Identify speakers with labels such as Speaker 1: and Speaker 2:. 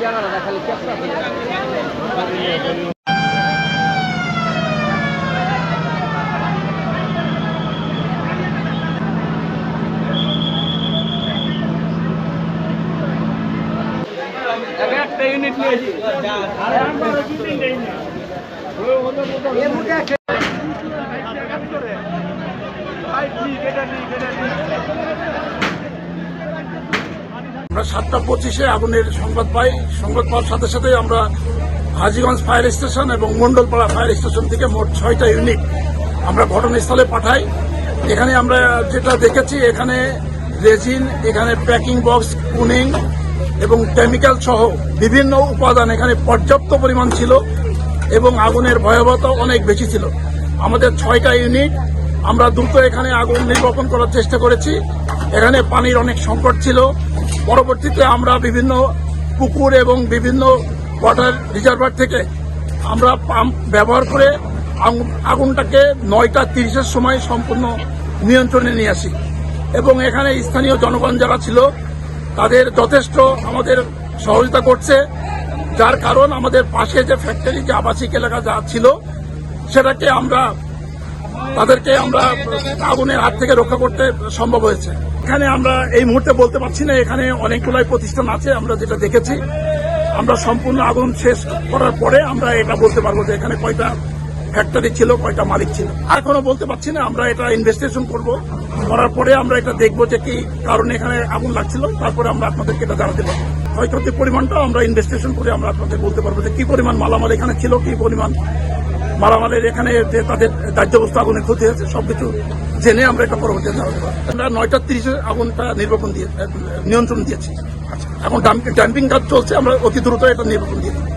Speaker 1: জায়গাটা দেখালে চেষ্টা আমরা সাতটা পঁচিশে আগুনের সংবাদ পাই। সংবাদ পাওয়ার সাথে সাথে আমরা হাজিগঞ্জ ফায়ার স্টেশন এবং মন্ডলপাড়া ফায়ার স্টেশন থেকে মোট ছয়টা ইউনিট আমরা ঘটনাস্থলে পাঠাই। এখানে আমরা যেটা দেখেছি, এখানে রেজিন, এখানে প্যাকিং বক্স, কুনিং এবং কেমিক্যাল সহ বিভিন্ন উপাদান এখানে পর্যাপ্ত পরিমাণ ছিল এবং আগুনের ভয়াবহতা অনেক বেশি ছিল। আমাদের ছয়টা ইউনিট আমরা দ্রুত এখানে আগুন নির্বাপন করার চেষ্টা করেছি। এখানে পানির অনেক সংকট ছিল। পরবর্তীতে আমরা বিভিন্ন পুকুর এবং বিভিন্ন ওয়াটার রিজার্ভার থেকে আমরা পাম্প ব্যবহার করে আগুন- আগুনটাকে নয়টা তিরিশের সময় সম্পূর্ণ নিয়ন্ত্রণে নিয়ে আসি। এবং এখানে স্থানীয় জনগণ যারা ছিল তাদের যথেষ্ট আমাদের সহযোগিতা করছে। যার কারণ আমাদের পাশে যে ফ্যাক্টরি যে আবাসিক এলাকা যা ছিল, সেটাকে আমরা, তাদেরকে আমরা আগুনের হাত থেকে রক্ষা করতে সম্ভব হয়েছে। এখানে আমরা এই মুহূর্তে বলতে পারছি না, এখানে অনেকগুলাই প্রতিষ্ঠান আছে, আমরা যেটা দেখেছি। আমরা সম্পূর্ণ আগুন শেষ করার পরে আমরা এটা বলতে পারব যে এখানে কয়টা ফ্যাক্টরি ছিল কয়টা মালিক ছিল। এখনও বলতে পারছি না আমরা এটা ইনভেস্টিগেশন করব। করার পরে আমরা এটা দেখব যে কি কারণে এখানে আগুন লাগছিল তারপরে আমরা আপনাদেরকে এটা জানাতে পারব। ক্ষয়ক্ষতির পরিমাণটা আমরা ইনভেস্টিগেশন করে আমরা আপনাদের বলতে পারব যে কি পরিমাণ মালামাল এখানে ছিল কি পরিমাণ মালামালের এখানে যে তাদের দাহ্যবস্তু আগুনে ক্ষতি হয়েছে সবকিছু জেনে আমরা এটা পরবর্তী জানাতে পারব আমরা নয়টা তিরিশে আগুনটা নির্বাপন দিয়ে নিয়ন্ত্রণ দিয়েছি। আচ্ছা, এখন ডাম্পিং কাজ চলছে আমরা অতি দ্রুত এটা নির্বাপন দিয়ে দিই